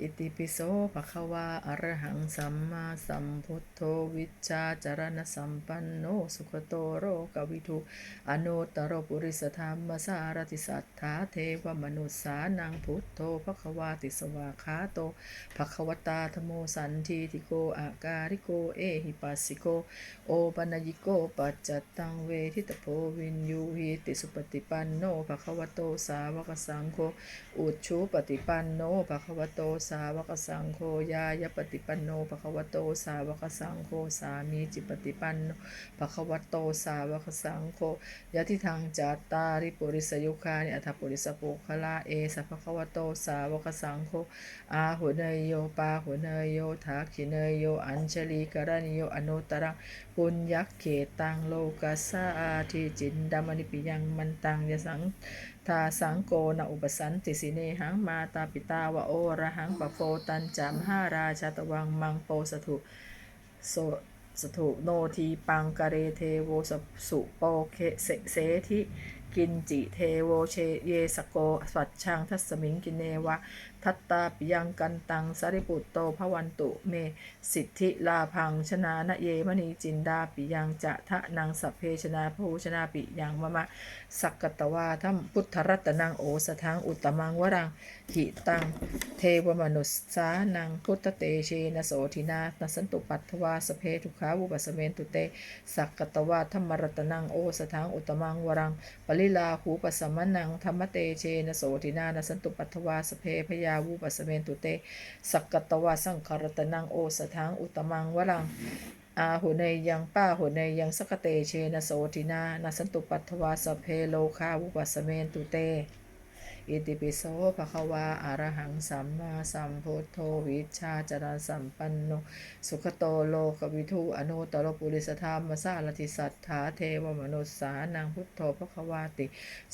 อิติปิโสภะคะวาอะระหังสัมมาสัมพุทโธวิชชาจารณสัมปันโนสุขโตโรกวิทุอนุตตรปุริสธรรมสารติสัทธาเทวมนุสสานังพุทโธภะคะวาติสวาคาโตภะคะวตาธโมสันทีติโกอาการิโกเอหิปัสสิโกโอปัญญิโกปัจจตังเวทิตโพวินยูหิติสุปฏิปันโนภะคะวโตสาวกสังโฆอุชุปฏิปันโนภะคะวโตสาวกสังโฆยายปฏิปันโนภควโตสาวกสังโฆสามีจิปฏิปันโนภควโตสาวกสังโฆยะทิทางจัตตาริปุริสยุคานิอัฏฐปุริสปุคละเอสัพพะควโตสาวกสังโฆอาหุเนยโยปาหุเนยโยทักขิเนยโยอัญชลีกรณิโยอนุตรังปุญญักเขตังโลกัสสาทิจินดามณิปิยังมันตังยสัง ทาสังโกนอุปสันติสิเนหังมาตาปิตาวะโอระหังปะโฟตันจามห้าราชาตวังมังโปสถุโสสถุโนทีปังกะเรเทโวสสุโปเคเสเสทิ กินจิเทโวเชเยสโกสัจชังทัสมิงกินเนวะ ทัตตาปิยังกันตังสาริปุตโตภวันตุเม สิทธิลาพังชนานะเยมณีจินดาปิยังจะทะนังสัพเพชนาภูชนาปิยังมะมะสักกตวาทัมพุทธรัตนังโอสทังอุตมังวรังหิตังเทวมนุสสานังพุทธเตเชนโสทินานสันตุปัตถวาสเพทุขาวุปสเมนตุเตสักกตวาธรรมรัตนังโอสทังอุตตมังวรังปริิลาหูปัสมนังธรรมเตเชนโสตินานสันตุปัตถวาสเพพยาวูปัสเมนตุเต สักกตวาสังคารตนังโอสทังอุตมังวรังอาหุเนยังป้าหุเนยังสกเตเชนโสตินา นสันตุปัตถวาสเพโลคาวุปัสเมนตุเต อิติปิโสภะคะวาอะระหังสัมมาสัมพุทโธวิชชาจารสัมปันโนสุขโตโลกวิทูอนุตตรปุริสธรรมสารติสัทธาเทวมนุสสานังพุทโธภะคะวาติ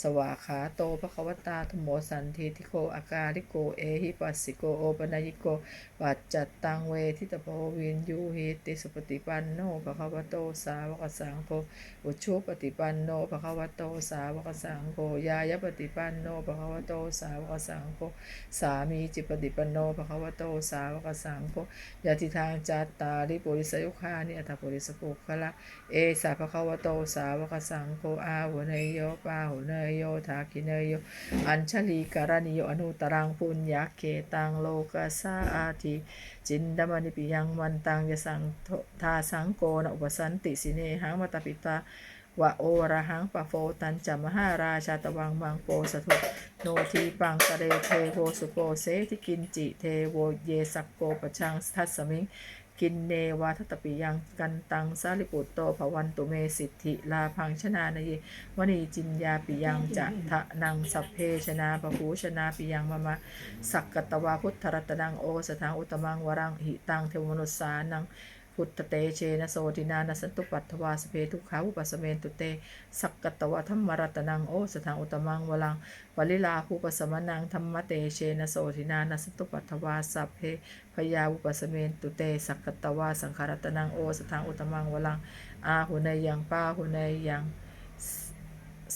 สวาขาโตภะคะวตาธโมสันทิทิโกอาการิโกเอหิปัสสิโกโอปนญิโกปัจจัตตังเวทิตโพวินยูหิติสุปฏิปันโนภะคะวโตสาวกสังโฆอุชุปฏิปันโนภะคะวโตสาวกสังโฆยายปฏิปันโนภะคะวโตสาวกสังโฆสามีจิปฏิปันโนภะคะวโตสาวกสังโฆยะทิทางจัตตาริปุริสยุคานิอัตถปุริสปุคละเอสาภะคะวโตสาวกสังโฆอาหุเนยโยปาหุเนยโยทาคิเนยโยอัญชลีการณิโยอนุตรังปุญญาเกตังโลกัสสาอาทิจินดามณิปิยังมันตังยสังทาสังโกนอุปสันติสิเนหังมัตตปิตา วะโอระหังปะโฟตันจัมหาราชาตวังมังโปสถุโนทีปังกะเรเทโวสุโปเสทิกินจิเทโวเยสักโกปะชังทัสมิงกินเนวาทตปิยังกันตังสาลิปุตโตภวันตุเมสิทธิลาพังชนานยวณีจินยาปิยังจะทะนังสัพเพชนาปหูชนาปิยังมะมะสักกตวาพุทธรัตนังโอสถังอุตมังวรังหิตังเทวมนุสานัง พุทธเตเชนะโสตินานะสันตุปัตถวาสเพทุขาอุปสเมนตุเต สักกตวะธรรมรัตนังโอสถังอุตมังวรังวลิลาภูปสมนังธรรมเตเชนะโสตินานะสันตุปัตถวาสัพเพพยาอุปสเมนตุเต สักกตวาสังขารัตนังโอสถังอุตมังวรัง อาหุเนยังป้าหุเนยัง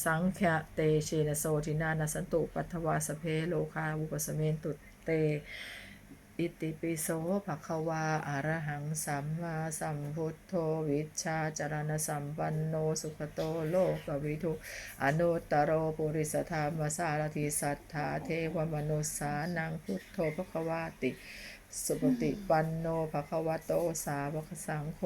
สังขะเตเชนะโสทินานะสันตุปัทถวาสเพโลคาวุปสเมนตุเต อิติปิโสภควาอารหังสัมมาสัมพุทโธวิชาจารณสัมปันโนสุขโตโลกวิทุอนุตตรโรปุริสธรรมสารทิสัทธาเทวมนุสานังพุทโธภควาติ สุปฏิปันโนภควโตสาวกสังโฆ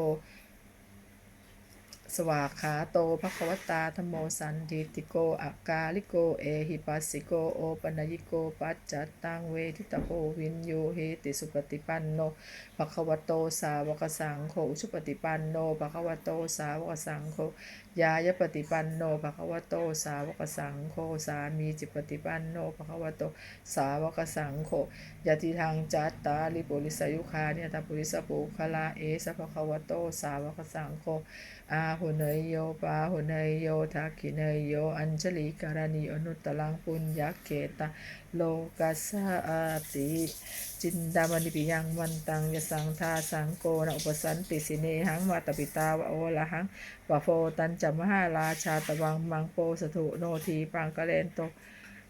สวากขาโตภควตาธโมสันติติโกอากาลิโก เอหิปัสสิโก โอปัญญิโก ปัจจัตตังเวทิตโพวินโยเหติสุปฏิปันโนภควโตสาวกสังโฆอุชุปฏิปันโนภควโตสาวกสังโฆยายปฏิปันโนภควโต สาวกสังโฆสามีจิปฏิปันโนภควโต สาวกสังโฆยะติทางจัตตาลิปุริสยุคาเนี่ยตาปุริสปุคลาเอสภควโต สาวกสังโฆอาหุเนยโยปาหุเนยโยทักขิเนยโย อัญชลีการณิอนุตตลังปุญญเกตาโลกัสสาอาติจินดามณิปิยังมันตังยสังทาสังโกนะอุปสันติสิเนหังมาตปิตาวะโอละหัง ปะโฟตันจัมหาราชาตวังมังโปสถุโนทีปังกะเลนโต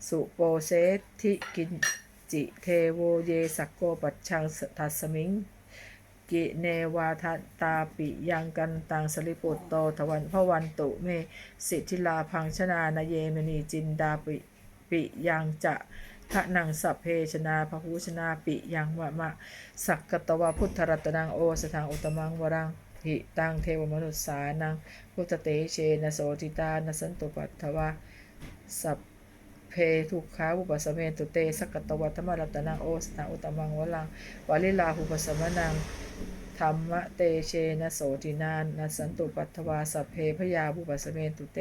สุโปเสทิกินจิเทโวเยสักโกปัจชังทัสมิงกิเนวาทตาปิยังกันตังสลิปุตโตทวันพวันตุเมสิทธิลาพังชนานเยมณีจินดาปิปิยังจะทะนังสัพเพชนาพหูชนาปิยังวะมะสักกตวพุทธรัตนังโอสถังอุตมังวรัง หิตังเทวมนุษสานังพุทธเตเชนโสติตานสันตุปัตถวาสัพเพทุกขาอุปสมเมตุเตสกตวะธรรมรัตนังโอสถังอุตมังวรังวาลิลาหุปสมนังธรรมเตเชนโสตินานนสันตุปัตถวาสัพเพพยาบุปสเมตุเต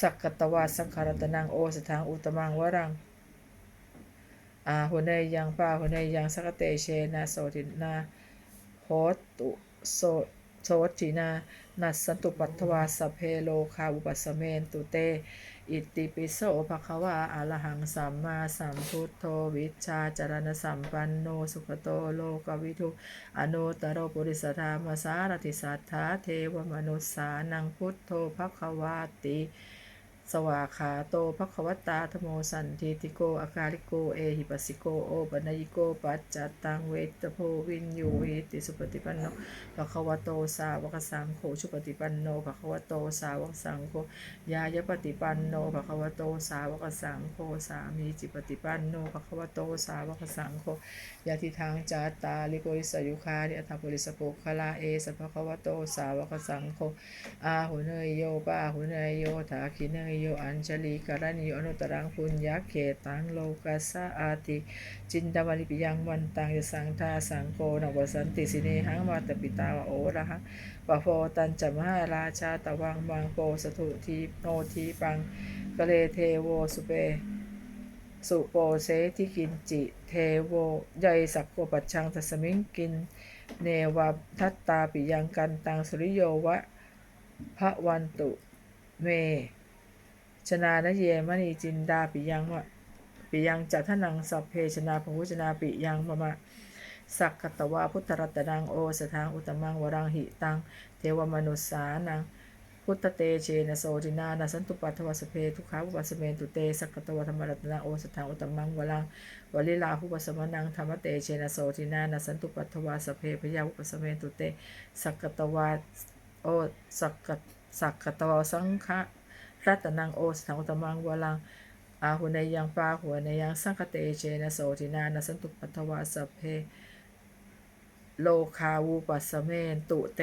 สักกตวาสังขารตนังโอสถังอุตมังวรังอาหุเนยังปาหุเนยังสักเตเชนโสตินาโหตุโส โสจีนา นัสสันตุปัตวาสเพโลคาอุปสเมนตุเต อิติปิโสภควาอะรหังสัมมาสัมพุทโธวิชาจารณสัมปันโนสุขโตโลกวิทุอนุตโรปุริสธรรมสารติสัทธาเทวมนุสสานังพุทโธภควาติ สวาขาโตภควตาธโมสันทิติโกอาการิโก เอหิปัสสิโก โอปัญญิโก ปัจจัตตังเวทโพวินยูหิติสุปฏิปันโนภควโตสาวกสังโฆชุปฏิปันโนภควโตสาวกสังโฆ ยายปฏิปันโนภควโตสาวกสังโฆ สามีจิปฏิปันโนภควโตสาวกสังโฆยะทิทางจัตตาลิโกริสยุคานิอัตถปุริสปุคลาเอสัพพะควโตสาวกสังโฆ อาหุเนยโยปาหุเนยโยถาคิเนยโยอัญชลีกรณิโยอนุตรังปุญญาเขตังโลกัสสะอาติ จินตวลิปิยังวันตังยสังทาสังโกนวสันติสิเนหังมาตปิตาวโอระหังปะโฟตันจมหาราชาตะวังมังโปสถุทีโนทีปังกะเลเทโวสุเปสุโปเสที่กินจิ เทโวใยสักโกปัจชังทัสมิงกิน เนวาทัตตาปิยังกันตังสุริโยวะพระวันตุเม ชนานเยมณีจินดาปิยังวะปิยังจัทนังสัพเพชนาพุชนาปิยังมะมะสักกตวาพุทธรัตนังโอสถังอุตมังวรังหิตัง เทวมนุสสานัง พุทธเตเชนโสตินานะสันตุปัตถวสเพทุขาวุปสเมนตุเตสักกตวธรรมรัตนาโอสถังอุตมังวลังวลิลาหุปสมนังธรรมเตเชนโสตินานะสันตุปัตถวสเพพยาวุปสเมนตุเตสักกตวาโอสักกสักกตวสังฆะ รัตนังโอสถังอุตมังวลังอาหุนยังปาหัวในยังสังคเตเจนะโสตินานะสันตุปัตวาสเพ โลคาวุปสเมนตุเต